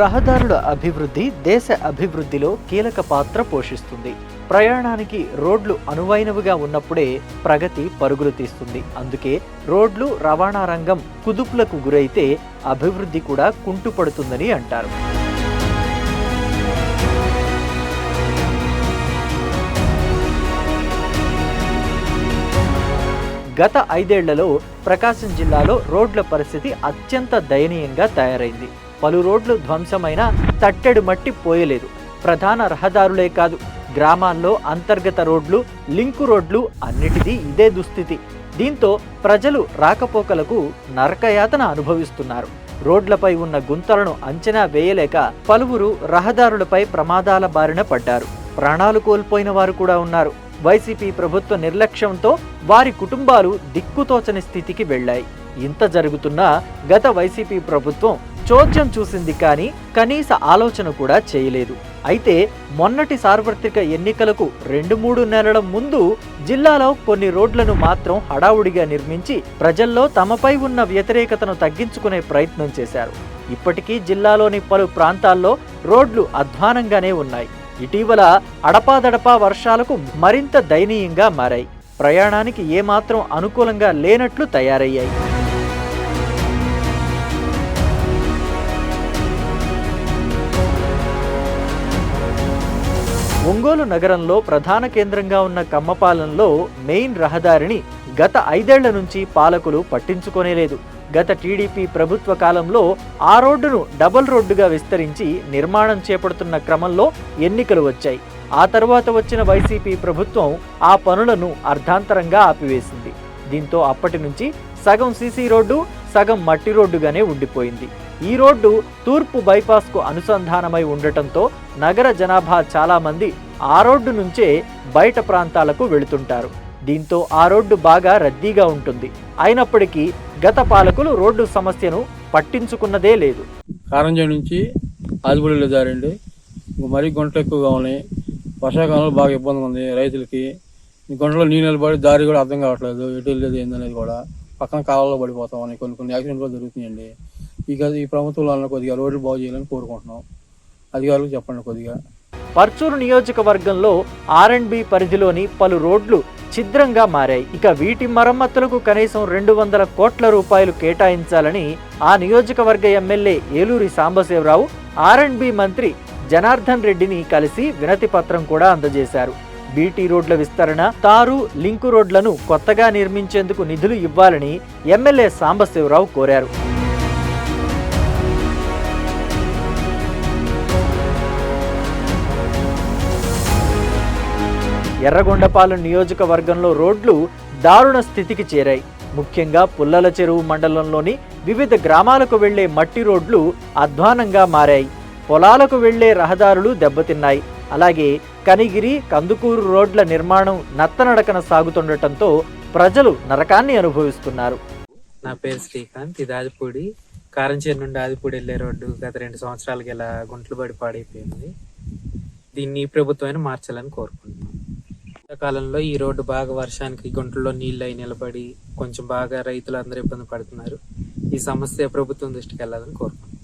రహదారుల అభివృద్ధి దేశ అభివృద్ధిలో కీలక పాత్ర పోషిస్తుంది. ప్రయాణానికి రోడ్లు అనువైనవిగా ఉన్నప్పుడే ప్రగతి పరుగులు తీస్తుంది. అందుకే రోడ్లు రవాణా రంగం కుదుపులకు గురైతే అభివృద్ధి కూడా కుంటుపడుతుందని అంటారు. గత ఐదేళ్ళలో ప్రకాశం జిల్లాలో రోడ్ల పరిస్థితి అత్యంత దయనీయంగా తయారైంది. పలు రోడ్లు ధ్వంసమైన తట్టెడు మట్టి పోయలేదు. ప్రధాన రహదారులే కాదు గ్రామాల్లో అంతర్గత రోడ్లు లింకు రోడ్లు అన్నిటిది ఇదే దుస్థితి. దీంతో ప్రజలు రాకపోకలకు నరకయాతన అనుభవిస్తున్నారు. రోడ్లపై ఉన్న గుంతలను అంచనా వేయలేక పలువురు రహదారులపై ప్రమాదాల బారిన పడ్డారు. ప్రాణాలు కోల్పోయిన వారు కూడా ఉన్నారు. వైసీపీ ప్రభుత్వ నిర్లక్ష్యంతో వారి కుటుంబాలు దిక్కుతోచని స్థితికి వెళ్ళాయి. ఇంత జరుగుతున్నా గత వైసీపీ ప్రభుత్వం చోద్యం చూసింది కానీ కనీస ఆలోచన కూడా చేయలేదు. అయితే మొన్నటి సార్వత్రిక ఎన్నికలకు రెండు మూడు నెలల ముందు జిల్లాలో కొన్ని రోడ్లను మాత్రం హడావుడిగా నిర్మించి ప్రజల్లో తమపై ఉన్న వ్యతిరేకతను తగ్గించుకునే ప్రయత్నం చేశారు. ఇప్పటికీ జిల్లాలోని పలు ప్రాంతాల్లో రోడ్లు అధ్వానంగానే ఉన్నాయి. ఇటీవల అడపాదడపా వర్షాలకు మరింత దయనీయంగా మారాయి. ప్రయాణానికి ఏమాత్రం అనుకూలంగా లేనట్లు తయారయ్యాయి. ఒంగోలు నగరంలో ప్రధాన కేంద్రంగా ఉన్న కమ్మపాలెంలో మెయిన్ రహదారిని గత ఐదేళ్ళ నుంచి పాలకులు పట్టించుకోనేలేదు. గత టీడీపీ ప్రభుత్వ కాలంలో ఆ రోడ్డును డబుల్ రోడ్డుగా విస్తరించి నిర్మాణం చేపడుతున్న క్రమంలో ఎన్నికలు వచ్చాయి. ఆ తర్వాత వచ్చిన వైసీపీ ప్రభుత్వం ఆ పనులను అర్ధాంతరంగా ఆపివేసింది. దీంతో అప్పటి నుంచి సగం సీసీ రోడ్డు సగం మట్టి రోడ్డుగానే ఉండిపోయింది. ఈ రోడ్డు తూర్పు బైపాస్కు అనుసంధానమై ఉండటంతో నగర జనాభా చాలామంది ఆ రోడ్డు నుంచే బయట ప్రాంతాలకు వెళుతుంటారు. దీంతో ఆ రోడ్డు బాగా రద్దీగా ఉంటుంది. అయినప్పటికీ గత పాలకులు రోడ్డు సమస్యను పట్టించుకున్నదే లేదు. కారంజా నుంచి ఆదిపూడిలో దారండి. మరీ గుంటలు ఎక్కువగా ఉన్నాయి. వర్షాకాలంలో బాగా ఇబ్బంది ఉంది రైతులకి. గుంటలో నీళ్ళు నిలబడి దారి కూడా అర్థం కావట్లేదు. ఎటు వెళ్ళేది ఏందనేది కూడా. పక్కన కాలంలో పడిపోతాం అని కొన్ని కొన్ని యాక్సిడెంట్లు జరుగుతున్నాయండి. ఇక ఈ ప్రభుత్వం కొద్దిగా రోడ్లు బాగు చేయాలని కోరుకుంటున్నాం. అధికారులకు చెప్పండి కొద్దిగా. పర్చూరు నియోజకవర్గంలో ఆర్ఎండ్బి పరిధిలోని పలు రోడ్లు ఛిద్రంగా మారాయి. ఇక వీటి మరమ్మతులకు కనీసం రెండు వందల కోట్ల రూపాయలు కేటాయించాలని ఆ నియోజకవర్గ ఎమ్మెల్యే ఏలూరి సాంబశివరావు ఆర్ఎండ్బి మంత్రి జనార్దన్ రెడ్డిని కలిసి వినతి పత్రం కూడా అందజేశారు. బీటీ రోడ్ల విస్తరణ తారు లింకు రోడ్లను కొత్తగా నిర్మించేందుకు నిధులు ఇవ్వాలని ఎమ్మెల్యే సాంబశివరావు కోరారు. ఎర్రగొండపాలెం నియోజకవర్గంలో రోడ్లు దారుణ స్థితికి చేరాయి. ముఖ్యంగా పుల్లల చెరువు మండలంలోని వివిధ గ్రామాలకు వెళ్ళే మట్టి రోడ్లు అధ్వానంగా మారాయి. పొలాలకు వెళ్ళే రహదారులు దెబ్బతిన్నాయి. అలాగే కనిగిరి కందుకూరు రోడ్ల నిర్మాణం నత్తనడకన సాగుతుండటంతో ప్రజలు నరకాన్ని అనుభవిస్తున్నారు. నా పేరు శ్రీకాంత్. ఇది ఆదిపూడి. కారంచేరు నుండి ఆదిపూడి వెళ్ళే రోడ్డు గత రెండు సంవత్సరాలకి ఇలా గుంట్లు పడి పాడైపోయింది. దీన్ని ప్రభుత్వమైన మార్చాలని కోరుకుంటున్నాను వర్షాకాలంలో ఈ రోడ్డు బాగా వర్షానికి గుంటల్లో నీళ్ళు అయి నిలబడి కొంచెం బాగా రైతులు అందరూ ఇబ్బంది పడుతున్నారు. ఈ సమస్య ప్రభుత్వం దృష్టికి వెళ్ళాలని కోరుకుంటున్నాను